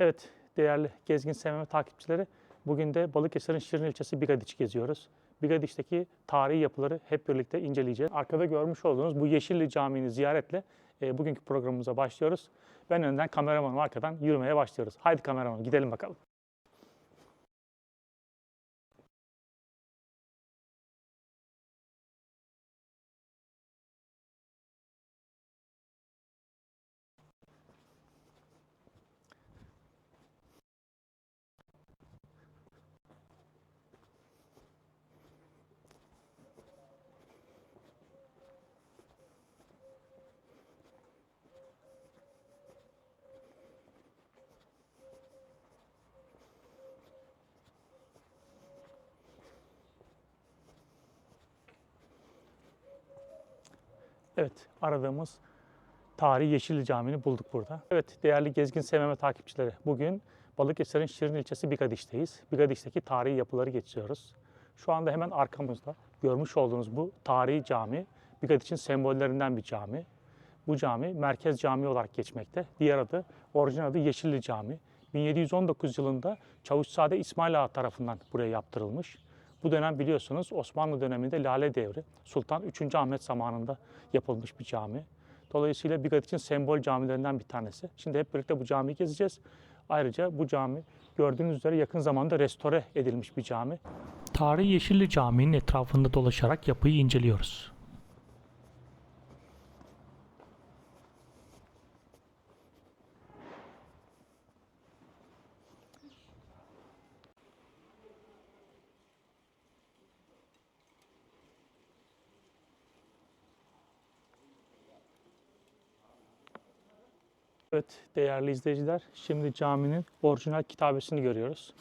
Evet, değerli Gezgin Sevmeme takipçileri, bugün de Balıkesir'in Şirin ilçesi Bigadiç geziyoruz. Bigadiç'teki tarihi yapıları hep birlikte inceleyeceğiz. Arkada görmüş olduğunuz bu Yeşilli Camii'ni ziyaretle e, bugünkü programımıza başlıyoruz. Ben önden kameramanım arkadan yürümeye başlıyoruz. Haydi kameramanım gidelim bakalım. Evet, aradığımız tarihi Yeşilli Camii'ni bulduk burada. Evet, değerli Gezgin Sevmeme takipçileri, bugün Balıkesir'in Şirin ilçesi Bigadiç'teyiz. Bigadiç'teki tarihi yapıları geçiyoruz. Şu anda hemen arkamızda görmüş olduğunuz bu tarihi cami, Bigadiç'in sembollerinden bir cami. Bu cami Merkez Camii olarak geçmekte. Diğer adı, orijinal adı Yeşilli Cami. 1719 yılında Çavuşzade İsmail Ağa tarafından buraya yaptırılmış. Bu dönem biliyorsunuz Osmanlı döneminde Lale Devri, Sultan 3. Ahmet zamanında yapılmış bir cami. Dolayısıyla Bigat için sembol camilerinden bir tanesi. Şimdi hep birlikte bu camiyi gezeceğiz. Ayrıca bu cami gördüğünüz üzere yakın zamanda restore edilmiş bir cami. Tarihi Yeşilli Camii'nin etrafında dolaşarak yapıyı inceliyoruz. Evet değerli izleyiciler, şimdi caminin orijinal kitabesini görüyoruz.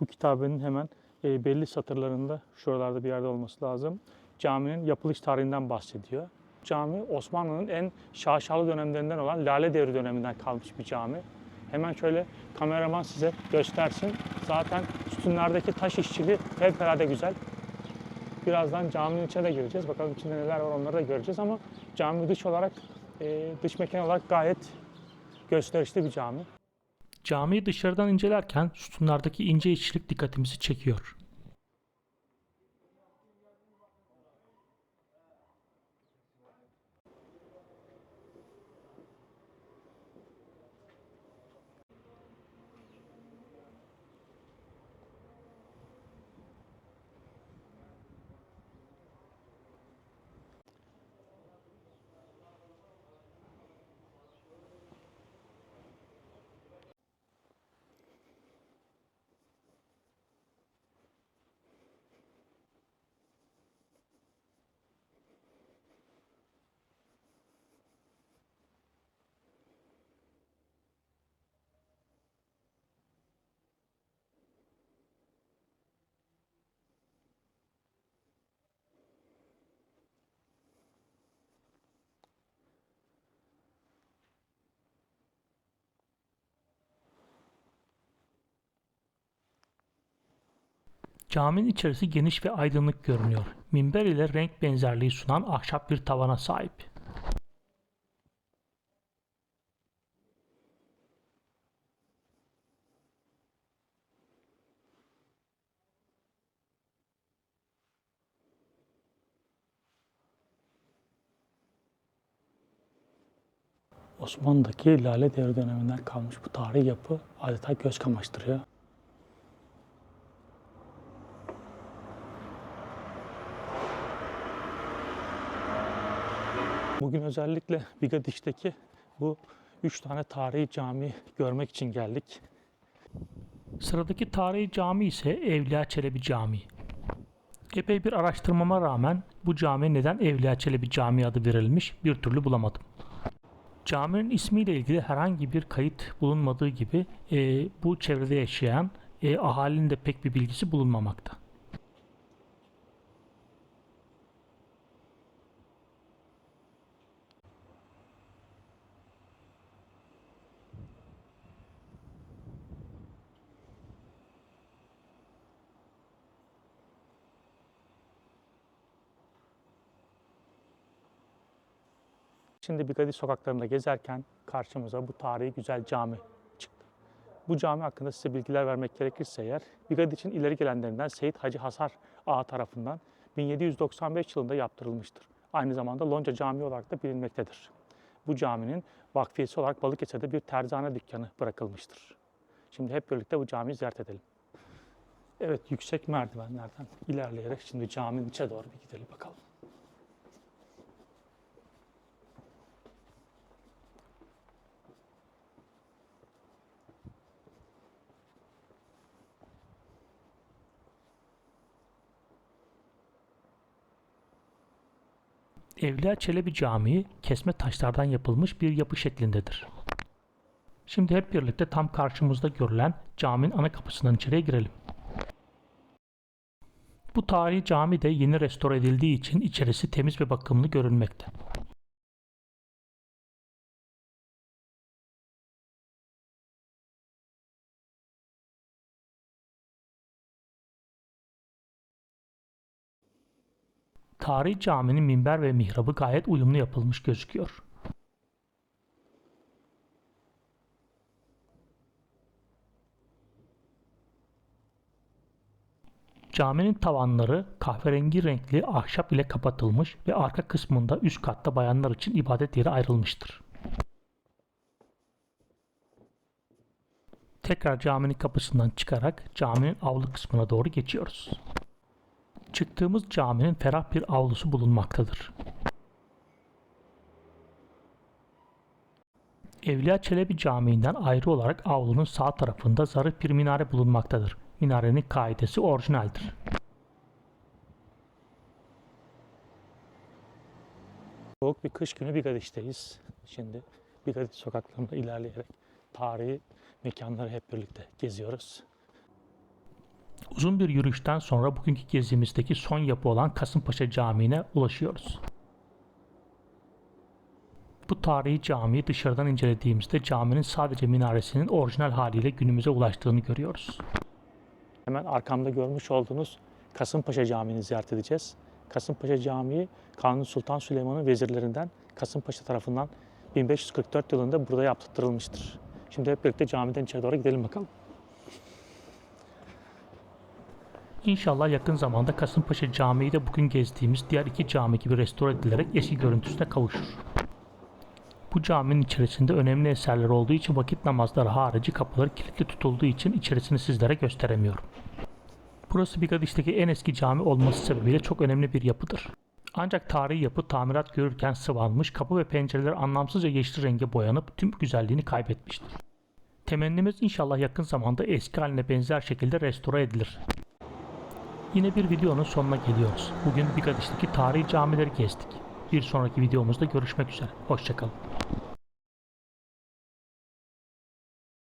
Bu kitabenin hemen e, belli satırlarında, şuralarda bir yerde olması lazım. Caminin yapılış tarihinden bahsediyor. Cami Osmanlı'nın en şaşalı dönemlerinden olan Lale Devri döneminden kalmış bir cami. Hemen şöyle kameraman size göstersin. Zaten sütunlardaki taş işçiliği fevkalade güzel. Birazdan caminin içine de gireceğiz. Bakalım içinde neler var onları da göreceğiz ama cami dış olarak, e, dış mekan olarak gayet gösterişli bir cami. Camiyi dışarıdan incelerken sütunlardaki ince işçilik dikkatimizi çekiyor. Caminin içerisi geniş ve aydınlık görünüyor. Minber ile renk benzerliği sunan ahşap bir tavana sahip. Osmanlı'daki Lale Devri döneminden kalmış bu tarihi yapı adeta göz kamaştırıyor. Bugün özellikle Bigadiş'teki bu üç tane tarihi cami görmek için geldik. Sıradaki tarihi cami ise Evliya Çelebi Camii. Epey bir araştırmama rağmen bu camiye neden Evliya Çelebi Camii adı verilmiş bir türlü bulamadım. Caminin ismiyle ilgili herhangi bir kayıt bulunmadığı gibi e, bu çevrede yaşayan e, ahalinin de pek bir bilgisi bulunmamakta. Şimdi Bigadi sokaklarında gezerken karşımıza bu tarihi güzel cami çıktı. Bu cami hakkında size bilgiler vermek gerekirse eğer, Bigadiç'in ileri gelenlerinden Seyit Hacı Hasar Ağa tarafından 1795 yılında yaptırılmıştır. Aynı zamanda Lonca Camii olarak da bilinmektedir. Bu caminin vakfiyesi olarak Balıkesir'de bir terzane dükkanı bırakılmıştır. Şimdi hep birlikte bu camiyi ziyaret edelim. Evet, yüksek merdivenlerden ilerleyerek şimdi caminin içe doğru bir gidelim bakalım. Evliya Çelebi Camii kesme taşlardan yapılmış bir yapı şeklindedir. Şimdi hep birlikte tam karşımızda görülen caminin ana kapısından içeriye girelim. Bu tarihi cami de yeni restore edildiği için içerisi temiz ve bakımlı görünmekte. Tarihi caminin minber ve mihrabı gayet uyumlu yapılmış gözüküyor. Caminin tavanları kahverengi renkli ahşap ile kapatılmış ve arka kısmında üst katta bayanlar için ibadet yeri ayrılmıştır. Tekrar caminin kapısından çıkarak caminin avlu kısmına doğru geçiyoruz. Çıktığımız caminin ferah bir avlusu bulunmaktadır. Evliya Çelebi Camii'nden ayrı olarak avlunun sağ tarafında zarif bir minare bulunmaktadır. Minarenin kaidesi orijinaldir. Soğuk bir kış günü Bigadiç'teyiz. Şimdi Bigadiç sokaklarında ilerleyerek tarihi mekanları hep birlikte geziyoruz. Uzun bir yürüyüşten sonra bugünkü gezimizdeki son yapı olan Kasımpaşa Camii'ne ulaşıyoruz. Bu tarihi camiyi dışarıdan incelediğimizde caminin sadece minaresinin orijinal haliyle günümüze ulaştığını görüyoruz. Hemen arkamda görmüş olduğunuz Kasımpaşa Camii'ni ziyaret edeceğiz. Kasımpaşa Camii Kanuni Sultan Süleyman'ın vezirlerinden Kasımpaşa tarafından 1544 yılında burada yaptırılmıştır. Şimdi hep birlikte camiden içeri doğru gidelim bakalım. İnşallah yakın zamanda Kasımpaşa Camii de bugün gezdiğimiz diğer iki cami gibi restore edilerek eski görüntüsüne kavuşur. Bu caminin içerisinde önemli eserler olduğu için vakit namazları harici kapıları kilitli tutulduğu için içerisini sizlere gösteremiyorum. Burası Bigadiş'teki en eski cami olması sebebiyle çok önemli bir yapıdır. Ancak tarihi yapı tamirat görürken sıvanmış, kapı ve pencereler anlamsızca yeşil renge boyanıp tüm güzelliğini kaybetmiştir. Temennimiz inşallah yakın zamanda eski haline benzer şekilde restore edilir. Yine bir videonun sonuna geliyoruz. Bugün Bigadiş'teki tarihi camileri gezdik. Bir sonraki videomuzda görüşmek üzere. Hoşçakalın.